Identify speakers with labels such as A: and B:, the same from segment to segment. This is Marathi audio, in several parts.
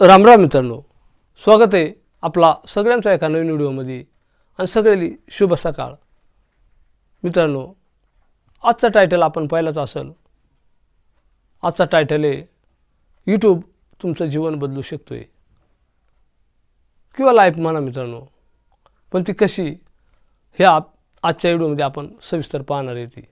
A: रामराम मित्रांनो. स्वागत आहे आपला सगळ्यांचा एका नवीन व्हिडिओमध्ये. आणि सगळ्यांनी शुभ सकाळ. मित्रांनो आजचा टायटल आपण पाहिलाच असेल. आजचा टायटल आहे यूट्यूब तुमचं जीवन बदलू शकतो आहे किंवा लाईफ म्हणा मित्रांनो. पण ती कशी हे आप आजच्या व्हिडिओमध्ये आपण सविस्तर पाहणार आहे ती.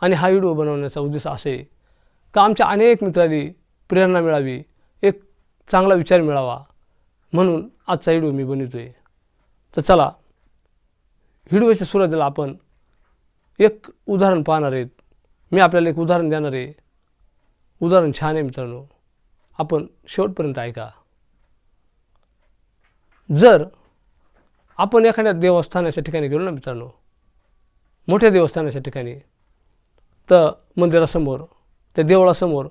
A: आणि हा व्हिडिओ बनवण्याचा उद्देश असे का आमच्या अनेक मित्रांनी प्रेरणा मिळावी चांगला विचार मिळावा म्हणून आजचा व्हिडिओ मी बनवतो आहे तर चला व्हिडिओच्या सुरुवातीला आपण एक उदाहरण पाहणार आहेत. मी आपल्याला एक उदाहरण देणार आहे. उदाहरण छान आहे मित्रांनो. आपण शेवटपर्यंत ऐका. जर आपण एखाद्या देवस्थानाच्या ठिकाणी गेलो ना मित्रांनो मोठ्या देवस्थानाच्या ठिकाणी तर मंदिरासमोर त्या देवळासमोर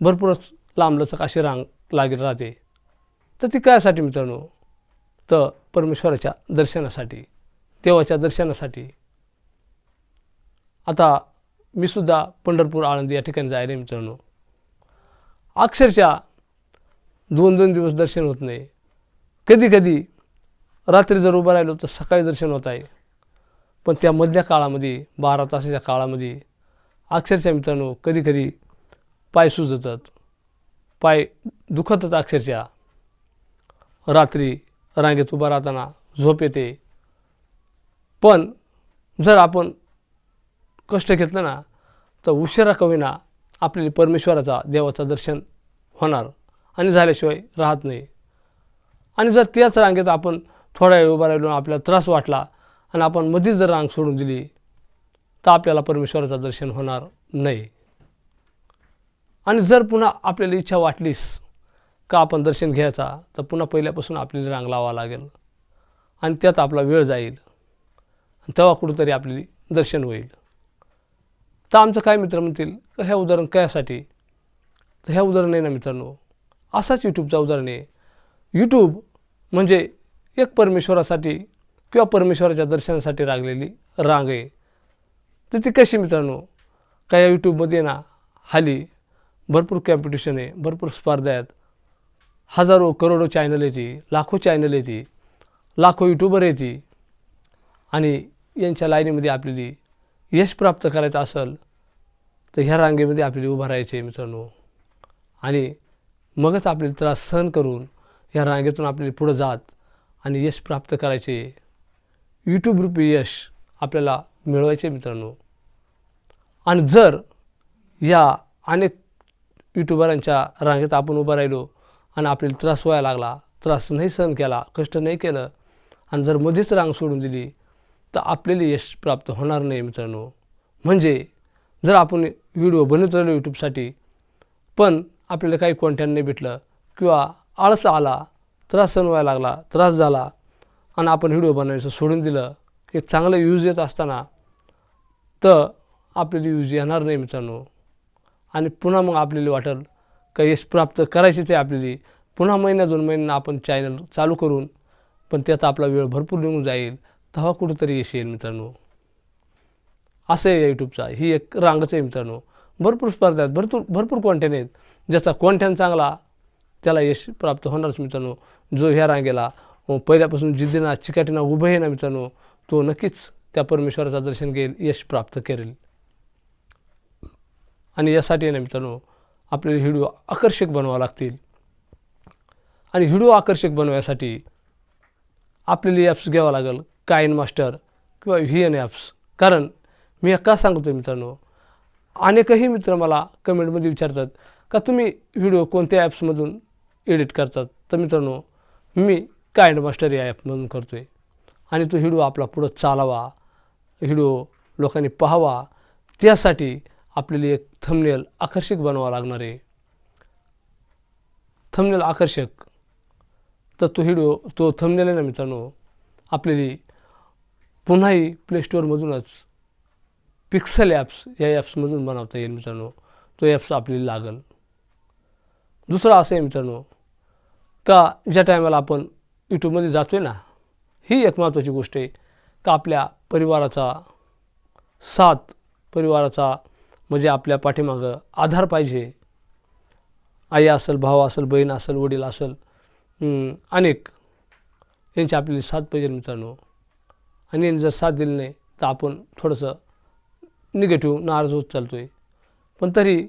A: भरपूरच लांबलचक अशी रांग लागेल राहते. तर ती कायसाठी मित्रांनो? तर परमेश्वराच्या दर्शनासाठी देवाच्या दर्शनासाठी. आता मी सुद्धा पंढरपूर आळंदी या ठिकाणी जायला मित्रांनो. अक्षरशः दोन दोन दिवस दर्शन होत नाही. कधी कधी रात्री जर उभं राहिलो तर सकाळी दर्शन होत आहे. पण त्या मधल्या काळामध्ये बारा तासाच्या काळामध्ये अक्षरशः मित्रांनो कधी कधी पाय सुजतात. पाय दुखतच अक्षरशः. रात्री रांगेत उभा राहताना झोप येते. पण जर आपण कष्ट घेतलं ना तर उशिरा का होईना आपल्याला परमेश्वराचा देवाचं दर्शन होणार आणि झाल्याशिवाय राहत नाही. आणि जर त्याच रांगेत आपण थोडा वेळ उभा राहिलो आपल्याला त्रास वाटला आणि आपण मध्येच जर रांग सोडून दिली तर आपल्याला परमेश्वराचं दर्शन होणार नाही. आणि जर पुन्हा आपल्याला इच्छा वाटलीस का आपण दर्शन घ्यायचा? तर पुन्हा पहिल्यापासून आपल्याला रांग लावावा लागेल. आणि त्यात आपला वेळ जाईल. तेव्हा कुठंतरी आपली दर्शन होईल. तर आमचं काय मित्र म्हणतील? का ह्या उदाहरण कशासाठी? तर ह्या उदाहरण आहे ना मित्रांनो असाच यूट्यूबचा उदाहरण आहे. यूट्यूब म्हणजे एक परमेश्वरासाठी किंवा परमेश्वराच्या दर्शनासाठी लागलेली रांग आहे. तर ती कशी मित्रांनो? काय या यूट्यूबमध्ये ना हाली भरपूर कॉम्पिटिशन आहे भरपूर स्पर्धा आहेत. हजारो करोडो चॅनल येते लाखो चॅनल येते लाखो यूट्यूबर येते. आणि यांच्या लाईनीमध्ये आपल्याला यश प्राप्त करायचं असेल तर ह्या रांगेमध्ये आपल्याला उभं राहायचे मित्रांनो. आणि मगच आपल्याला त्रास सहन करून ह्या रांगेतून आपल्याला पुढं जात आणि यश प्राप्त करायचे. यूट्यूब रूपी यश आपल्याला मिळवायचे मित्रांनो. आणि जर या अनेक यूट्यूबरांच्या रांगेत आपण उभं राहिलो आणि आपल्याला त्रास व्हायला लागला. त्रास नाही सहन केला कष्ट नाही केलं आणि जर मध्येच रांग सोडून दिली तर आपल्याला यश प्राप्त होणार नाही मित्रांनो. म्हणजे जर आपण व्हिडिओ बनवत राहिलो यूट्यूबसाठी पण आपल्याला काही कॉन्टॅक्ट नाही भेटलं किंवा आळस आला त्रास सहन व्हायला लागला त्रास झाला आणि आपण व्हिडिओ बनवायचं सोडून दिलं एक चांगलं यूज येत असताना तर आपल्याला यूज येणार नाही मित्रांनो. आणि पुन्हा मग आपल्याला वाटेल का यश प्राप्त करायचीच आहे आपल्याला. पुन्हा महिन्या दोन महिन्यांना आपण चॅनल चालू करून पण त्याचा आपला वेळ भरपूर निघून जाईल. तेव्हा कुठंतरी यश येईल मित्रांनो. असं आहे यूट्यूबचा ही एक रांगच आहे मित्रांनो. भरपूर स्पर्धा आहेत. भरपूर भरपूर कॉन्टेंट आहेत. ज्याचा कॉन्टेंट चांगला त्याला यश प्राप्त होणारच मित्रांनो. जो ह्या रांगेला पहिल्यापासून जिद्दीना चिकाटीना उभं आहे ना मित्रांनो तो नक्कीच त्या परमेश्वराचं दर्शन घेईल यश प्राप्त करेल. आणि यासाठी ना मित्रांनो आपल्याला व्हिडिओ आकर्षक बनवावं लागतील. आणि व्हिडिओ आकर्षक बनवण्यासाठी आपल्याला ॲप्स घ्यावं लागेल कायन मास्टर किंवा व्ही एन ॲप्स कारण मी का सांगतो मित्रांनो? अनेकही मित्र मला कमेंटमध्ये विचारतात का तुम्ही व्हिडिओ कोणत्या ॲप्समधून एडिट करतात? तर मित्रांनो मी कायंड मास्टर या ॲपमधून करतो आहे आणि तो व्हिडिओ आपला पुढं चालावा व्हिडिओ लोकांनी पाहावा. त्यासाठी आपल्याला एक थंबनेल आकर्षक बनावा लागणार आहे. थंबनेल आकर्षक. तर तो व्हिडिओ तो थंबनेल आहे ना मित्रांनो आपल्याला पुन्हाही प्ले स्टोअरमधूनच पिक्सल ॲप्स या ॲप्समधून बनवता येईल मित्रांनो. तो ॲप्स आपल्याला लागेल. दुसरं असं आहे मित्रांनो का ज्या टायमाला आपण यूट्यूबमध्ये जातो आहे ना ही एक महत्त्वाची गोष्ट आहे का आपल्या परिवाराचा साथ परिवाराचा म्हणजे आपल्या पाठीमागं आधार पाहिजे. आई असेल भाऊ असेल बहीण असेल वडील असेल अनेक. यांची आपली साथ पाहिजे मित्रांनो. आणि यांनी जर साथ दिली नाही तर आपण थोडंसं निगेटिव्ह नाराज होत चालतो आहे पण तरी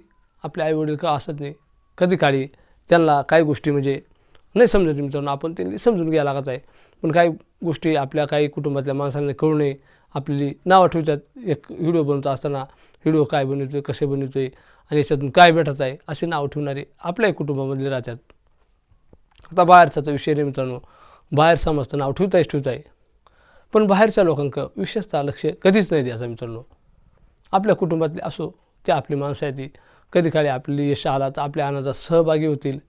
A: आपले आईवडील का असत नाही? कधी काळी त्यांना काही गोष्टी म्हणजे नाही समजत मित्रांनो. आपण त्यांनी समजून घ्यायला लागत आहे. पण काही गोष्टी आपल्या काही कुटुंबातल्या माणसांना कळू नये. आपली नावं ठेवतात. एक व्हिडिओ बनवत असताना व्हिडिओ काय बनवतो आहे कसे बनवतो आहे आणि याच्यातून काय भेटत आहे असे नाव ठेवणारे आपल्याही कुटुंबामधले राहतात. आता बाहेरचा विषय नाही मित्रांनो. बाहेर समजतं नाव ठेवतायच ठेवत आहे पण बाहेरच्या लोकांक विशेषतः लक्ष कधीच नाही द्यायचं मित्रांनो. आपल्या कुटुंबातले असो ते आपली माणसं आहेत ती. कधी काळी आपली यश आला तर आपल्या आनंदात सहभागी होतील.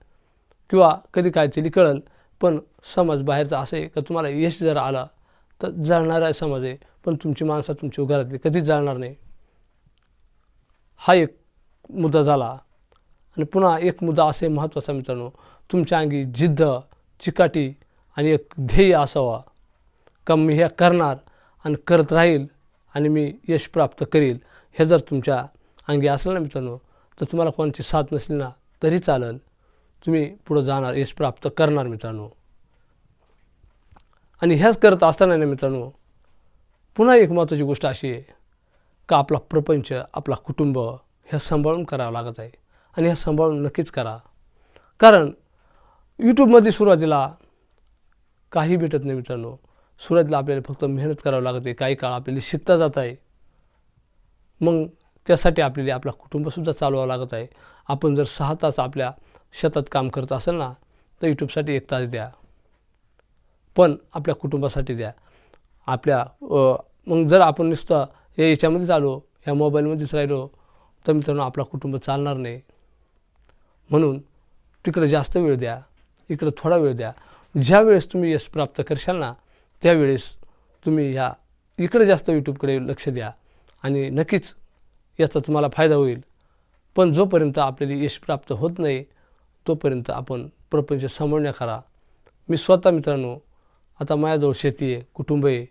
A: किंवा कधी काय तरी कळल पण समाज बाहेरचा असं आहे का तुम्हाला यश जर आला तर जळणारा समाज आहे. पण तुमची माणसं तुमची घरातली कधीच जाणणार नाही. हा एक मुद्दा झाला. आणि पुन्हा एक मुद्दा असे महत्त्वाचा मित्रांनो तुमच्या अंगी जिद्द चिकाटी आणि एक ध्येय असावा. का मी हे करणार आणि करत राहील आणि मी यश प्राप्त करील हे जर तुमच्या अंगी असलं ना मित्रांनो तर तुम्हाला कोणाची साथ नसली ना तरी चालेल. तुम्ही पुढं जाणार यश प्राप्त करणार मित्रांनो. आणि ह्याच करत असताना ना मित्रांनो पुन्हा एक महत्त्वाची गोष्ट अशी आहे. का आपला प्रपंच आपला कुटुंब ह्या सांभाळून करावं लागत आहे आणि ह्या सांभाळून नक्कीच करा. कारण यूट्यूबमध्ये सुरुवातीला काही भेटत नाही मित्रांनो. सुरुवातीला आपल्याला फक्त मेहनत करावं लागते काही काळ आपल्याला शिकता जात आहे. मग त्यासाठी आपल्याला आपला कुटुंबसुद्धा चालवावं लागत आहे. आपण जर सहा तास आपल्या शेतात काम करत असेल ना तर यूट्यूबसाठी एक तास द्या. पण आपल्या कुटुंबासाठी द्या. आपल्या मग जर आपण नुसतं या याच्यामध्येच आलो ह्या मोबाईलमध्येच राहिलो तर मित्रांनो आपला कुटुंब चालणार नाही. म्हणून तिकडं जास्त वेळ द्या. इकडं थोडा वेळ द्या. ज्या वेळेस तुम्ही यश प्राप्त करशाल ना त्यावेळेस तुम्ही ह्या इकडे जास्त यूट्यूबकडे लक्ष द्या. आणि नक्कीच याचा तुम्हाला फायदा होईल. पण जोपर्यंत आपल्याला यश प्राप्त होत नाही तोपर्यंत आपण प्रपंच सांभाळण्या करा. मी स्वतः मित्रांनो आता माझ्याजवळ शेती आहे कुटुंब आहे.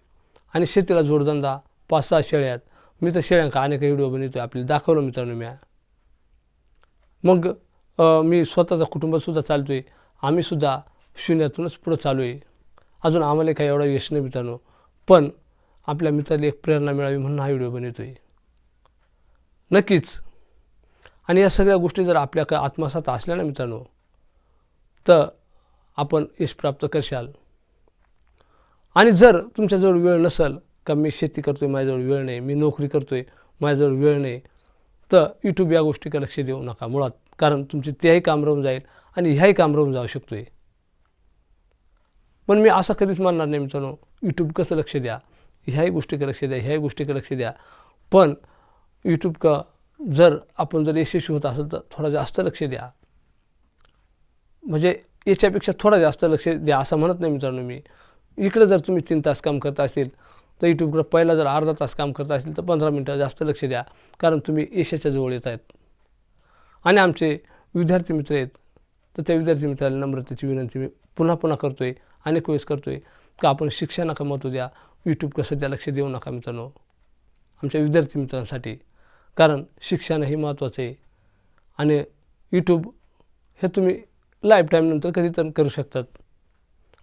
A: आणि शेतीला जोडधंदा पाच सहा शेळ्या आहेत. मी तर शेळ्यांका अनेक व्हिडिओ बनवतो आहे आपल्याला. दाखवलं मित्रांनो मी. मग मी स्वतःचा कुटुंबसुद्धा चालतो आहे आम्हीसुद्धा शून्यातूनच पुढं चालू आहे अजून आम्हाला काही एवढा यश नाही मित्रांनो. पण आपल्या मित्राला एक प्रेरणा मिळावी म्हणून हा व्हिडिओ बनवतो आहे नक्कीच. आणि या सगळ्या गोष्टी जर आपल्या का आत्मसात असल्या ना मित्रांनो तर आपण यश प्राप्त करशाल. आणि जर तुमच्याजवळ वेळ नसेल का मी शेती करतो आहे माझ्याजवळ वेळ नाही मी नोकरी करतो आहे माझ्याजवळ वेळ नाही. तर यूट्यूब या गोष्टीकडे लक्ष देऊ नका मुळात. कारण तुमचे तेही काम राहून जाईल आणि ह्याही काम राहून जाऊ शकतो आहे पण मी असं कधीच मानणार नाही मित्रांनो. यूट्यूब कसं लक्ष द्या? ह्याही गोष्टीकडे लक्ष द्या ह्याही गोष्टीकडे लक्ष द्या. पण यूट्यूब का जर आपण जर यशस्वी होत असेल तर थोडा जास्त लक्ष द्या. म्हणजे याच्यापेक्षा थोडा जास्त लक्ष द्या असं म्हणत नाही मित्रांनो मी. इकडे जर तुम्ही तीन तास काम करत असेल तर यूट्यूबकडे पहिला जर अर्धा तास काम करत असेल तर पंधरा मिनटं जास्त लक्ष द्या कारण तुम्ही यशाच्या जवळ येत आहेत. आणि आमचे विद्यार्थी मित्र आहेत तर त्या विद्यार्थी मित्राला नम्रतेची विनंती मी पुन्हा पुन्हा करतो आहे अनेक वेळेस करतो आहे का आपण शिक्षणाला महत्त्व द्या यूट्यूबकडे सध्या लक्ष देऊ नका मित्रांनो आमच्या विद्यार्थी मित्रांसाठी. कारण शिक्षण हे महत्त्वाचं आहे. आणि यूट्यूब हे तुम्ही लाईफ टाईमनंतर कधी तर करू शकतात.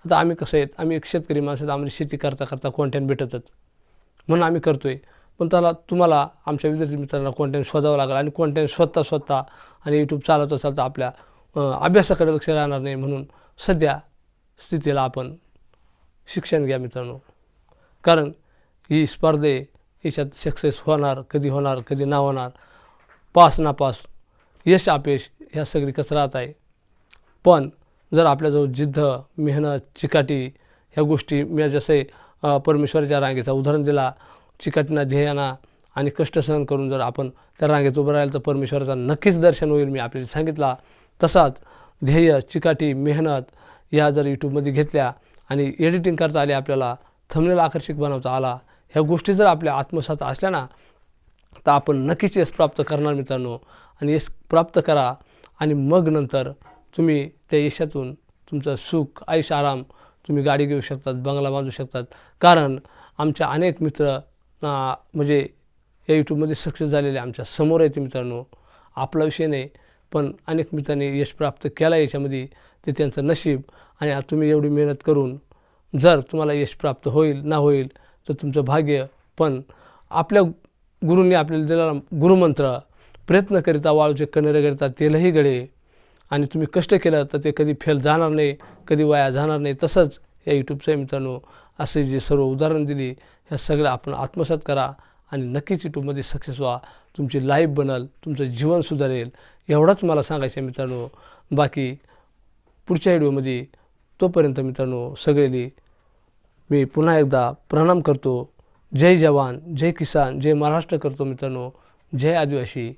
A: आता आम्ही कसं आहेत आम्ही एक शेतकरी माणसं आहेत, आम्हाला शेती करता करता कॉन्टेंट भेटतच. म्हणून आम्ही करतो आहे पण त्याला तुम्हाला आमच्या विद्यार्थी मित्रांना कॉन्टेंट शोधावं लागेल आणि कॉन्टेंट स्वतः स्वतः आणि यूट्यूब चालवता चालता आपल्या अभ्यासाकडे लक्ष राहणार नाही म्हणून सध्या स्थितीला आपण शिक्षण घ्या मित्रांनो. कारण ही स्पर्धे याच्यात सक्सेस होणार कधी होणार कधी ना होणार पास नापास यश अपयश ह्या सगळी कचरात आहे. पण जर आपल्याजवळ जिद्द मेहनत चिकाटी ह्या गोष्टी मी जसे परमेश्वराच्या रांगेचा उदाहरण दिला. चिकाटीना ध्येयाना आणि कष्ट सहन करून जर आपण त्या रांगेत उभं राहिलं तर परमेश्वराचा नक्कीच दर्शन होईल मी आपल्याला सांगितला. तसाच ध्येय चिकाटी मेहनत या जर यूट्यूबमध्ये घेतल्या आणि एडिटिंग करता आली आपल्याला थमलेला आकर्षक बनवता आला ह्या गोष्टी जर आपल्या आत्मसात असल्या ना तर आपण नक्कीच यश प्राप्त करणार मित्रांनो. आणि यश प्राप्त करा आणि मग नंतर तुम्ही त्या यशातून तुमचं सुख आयुष्य आराम तुम्ही गाडी घेऊ शकतात बंगला बांधू शकतात. कारण आमच्या अनेक मित्र म्हणजे या यूट्यूबमध्ये सक्सेस झालेले आमच्यासमोर आहेत मित्रांनो. आपला विषय नाही पण अनेक मित्रांनी यश प्राप्त केला याच्यामध्ये ते त्यांचं नशीब आणि तुम्ही एवढी मेहनत करून जर तुम्हाला यश प्राप्त होईल ना होईल तर तुमचं भाग्य. पण आपल्या गुरूंनी आपल्याला दिलेला गुरुमंत्र प्रयत्न करिता वाळूचे कनेरे करिता तेलही गळे. आणि तुम्ही कष्ट केलं तर ते कधी फेल जाणार नाही कधी वाया जाणार नाही. तसंच या यूट्यूबच्या मित्रांनो असे जे सर्व उदाहरण दिली ह्या सगळं आपण आत्मसात करा आणि नक्कीच यूट्यूबमध्ये सक्सेस व्हा. तुमची लाईफ बनल तुमचं जीवन सुधारेल एवढाच मला सांगायचं आहे मित्रांनो. बाकी पुढच्या व्हिडिओमध्ये तोपर्यंत मित्रांनो सगळेली मी पुन्हा एकदा प्रणाम करतो. जय जवान जय किसान जय महाराष्ट्र करतो मित्रांनो. जय आदिवासी.